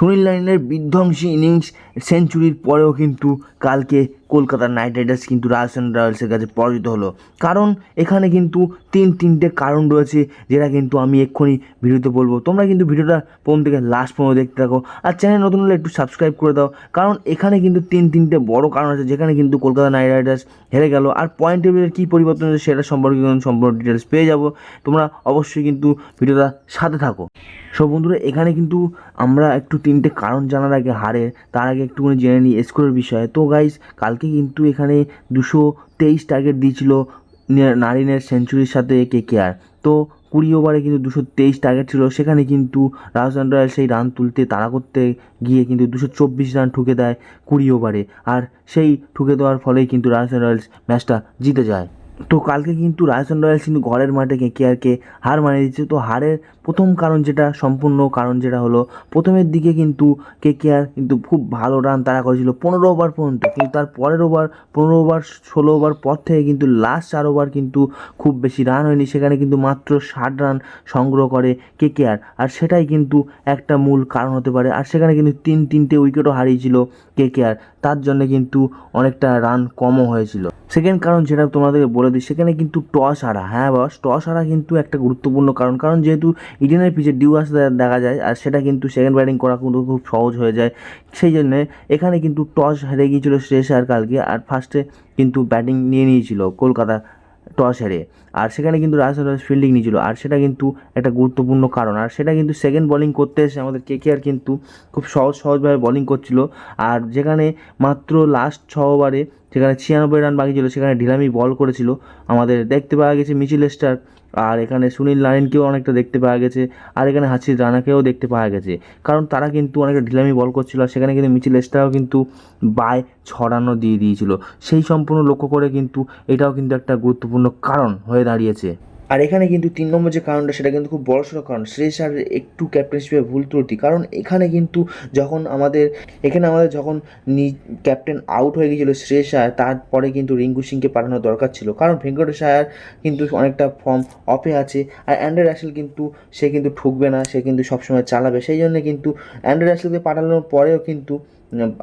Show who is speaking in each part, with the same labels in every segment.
Speaker 1: সুনীল লাইনের বিধ্বংসী ইনিংস সেঞ্চুরির পরেও কিন্তু কালকে কলকাতা নাইট রাইডার্স কিন্তু রাজস্থান রয়্যালসের কাছে পরাজিত হলো। কারণ এখানে কিন্তু তিন তিনটে কারণ রয়েছে যেটা কিন্তু আমি এক্ষুনি ভিডিওতে বলব। তোমরা কিন্তু ভিডিওটা প্রথম থেকে লাস্ট পর্যন্ত দেখতে থাকো আর চ্যানেল নতুন হলে একটু সাবস্ক্রাইব করে দাও। কারণ এখানে কিন্তু তিন তিনটে বড় কারণ আছে যেখানে কিন্তু কলকাতা নাইট রাইডার্স হেরে গেল। আর পয়েন্ট টেবিলের কী পরিবর্তন হয়েছে সেটা সম্পর্কে সম্পূর্ণ ডিটেলস পেয়ে যাব। তোমরা অবশ্যই কিন্তু ভিডিওটা সাথে থাকো। সব বন্ধুরা, এখানে কিন্তু আমরা একটু তিনটে কারণ জানার আগে, হারে তার আগে একটুখানি জেনে নিই স্কোরের বিষয়ে। তো গাইস কালকে কিন্তু এখানে দুশো তেইশ টার্গেট দিয়েছিল নারিনের সেঞ্চুরির সাথে কে কে আর তো কুড়ি ওভারে কিন্তু দুশো তেইশ টার্গেট ছিল। সেখানে কিন্তু রাজস্থান রয়্যাল সেই রান তুলতে, তাড়া করতে গিয়ে কিন্তু দুশো চব্বিশ রান ঠুকে দেয় কুড়ি ওভারে আর সেই ঠুকে দেওয়ার ফলেই কিন্তু রাজস্থান রয়্যালস ম্যাচটা জিতে যায়। তো কালকে কিন্তু রাজস্থান রয়্যালস কিন্তু ঘরের মাঠে কে কেআরকে হার মানিয়ে দিচ্ছে। তো হারের প্রথম কারণ যেটা, সম্পূর্ণ কারণ যেটা হলো, প্রথমের দিকে কিন্তু কে কেআর কিন্তু খুব ভালো রান তারা করেছিল পনেরো ওভার পর্যন্ত। কিন্তু তার পরের ওভার পনেরো ওভার ষোলো ওভার পর থেকে কিন্তু লাস্ট চার ওভার কিন্তু খুব বেশি রান হয়নি। সেখানে কিন্তু মাত্র ষাট রান সংগ্রহ করে কে কেআর আর। সেটাই কিন্তু একটা মূল কারণ হতে পারে। আর সেখানে কিন্তু তিন তিনটে উইকেটও হারিয়েছিল কে কেআর তার জন্য কিন্তু অনেকটা রান কমও হয়েছিল। সেকেন্ড কারণ যেটা তোমাদেরকে বলে দিই, সেখানে কিন্তু টস হারা। হ্যাঁ বস টস হারা কিন্তু একটা গুরুত্বপূর্ণ কারণ। কারণ যেহেতু ইডেনের পিচে ডিউ আসতে দেখা যায়, আর সেটা কিন্তু সেকেন্ড ব্যাটিং করা কিন্তু খুব সহজ হয়ে যায়। সেই জন্যে এখানে কিন্তু টস হেরে গিয়েছিল শ্রেয়স আর কালকে, আর ফার্স্টে কিন্তু ব্যাটিং নিয়ে নিয়েছিল কলকাতা। টস হেরে আর সেখানে কিন্তু রাজস্থান রয়্যালস ফিল্ডিং নিয়েছিল। আর সেটা কিন্তু একটা গুরুত্বপূর্ণ কারণ। আর সেটা কিন্তু সেকেন্ড বলিং করতে এসে আমাদের কে কে আর কিন্তু খুব সহজ সহজভাবে বলিং করছিল। আর যেখানে মাত্র লাস্ট ছ ওভারে যেখানে ছিয়ানব্বই রান বাকি ছিল, সেখানে ঢিলামি বল করেছিল। আমাদের দেখতে পাওয়া গেছে মিচিল স্টার আর এখানে সুনীল নারায়ণকেও অনেকটা দেখতে পাওয়া গেছে, আর এখানে হাসির রানাকেও দেখতে পাওয়া গেছে। কারণ তারা কিন্তু অনেকটা ঢিলামি বল করছিল, আর সেখানে কিন্তু মিচিল এস্টারাও কিন্তু বায় ছড়ানো দিয়ে দিয়েছিল। সেই সম্পূর্ণ লক্ষ্য করে কিন্তু এটাও কিন্তু একটা গুরুত্বপূর্ণ কারণ হয়ে দাঁড়িয়েছে। আর এখানে কিন্তু তিন নম্বর যে কারণটা, সেটা কিন্তু খুব বড়সড় কারণ, শ্রেয়স আর একটু ক্যাপ্টেনশিপে ভুল ত্রুটি। কারণ এখানে কিন্তু যখন আমাদের, এখানে আমাদের যখন ক্যাপ্টেন আউট হয়ে গিয়েছিল শ্রেয়স আয়ার তারপরে কিন্তু রিঙ্কু সিংকে পাঠানো দরকার ছিল। কারণ ভেঙ্কটেশ আয়ার কিন্তু অনেকটা ফর্ম অফে আছে আর অ্যান্ড্রে রাসেল কিন্তু, সে কিন্তু ঠুকবে না, সে কিন্তু সবসময় চালাবে। সেই জন্য কিন্তু অ্যান্ড্রে রাসেলকে পাঠানোর পরেও কিন্তু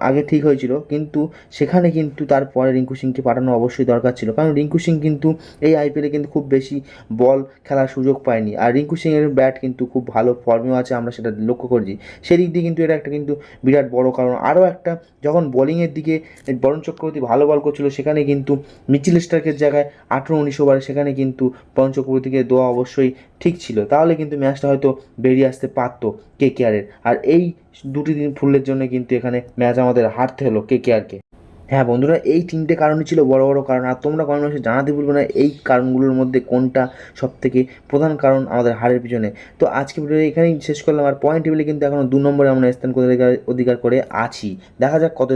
Speaker 1: আগে ঠিক হয়েছিল, কিন্তু সেখানে কিন্তু তারপরে রিঙ্কু সিংকে পাঠানো অবশ্যই দরকার ছিল। কারণ রিঙ্কু সিং কিন্তু এই আইপিএলে কিন্তু খুব বেশি বল খেলার সুযোগ পায়নি। আর রিঙ্কু সিংয়ের ব্যাট কিন্তু খুব ভালো ফর্মেও আছে, আমরা সেটা লক্ষ্য করছি। সেদিক দিয়ে কিন্তু এটা একটা কিন্তু বিরাট বড় কারণ। আরও একটা, যখন বোলিংয়ের দিকে বরুণ চক্রবর্তী ভালো বল করছিল, সেখানে কিন্তু মিচিল স্টার্কের জায়গায় আঠেরো উনিশ ওভারে সেখানে কিন্তু বরুণ চক্রবর্তীকে দেওয়া অবশ্যই ঠিক ছিল। তাহলে কিন্তু ম্যাচটা হয়তো বেরিয়ে আসতে পারতো কে কেআরের আর এই দুটি দিন ফুলের জন্য কিন্তু এখানে ম্যাচ আমাদের হারতে হলো কে। কেআরকে হ্যাঁ বন্ধুরা, এই তিনটে কারণই ছিল বড় বড় কারণ। আর তোমরা কমেন্ট বক্সে জানাতে ভুলবে না এই কারণগুলোর মধ্যে কোনটা সব থেকে প্রধান কারণ আমাদের হারের পিছনে। তো আজকে ভিডিও এখানেই শেষ করলাম। আর পয়েন্ট টেবিলে কিন্তু এখনও দু নম্বরে আমরা স্থান করে অধিকার করে আছি। দেখা যাক কত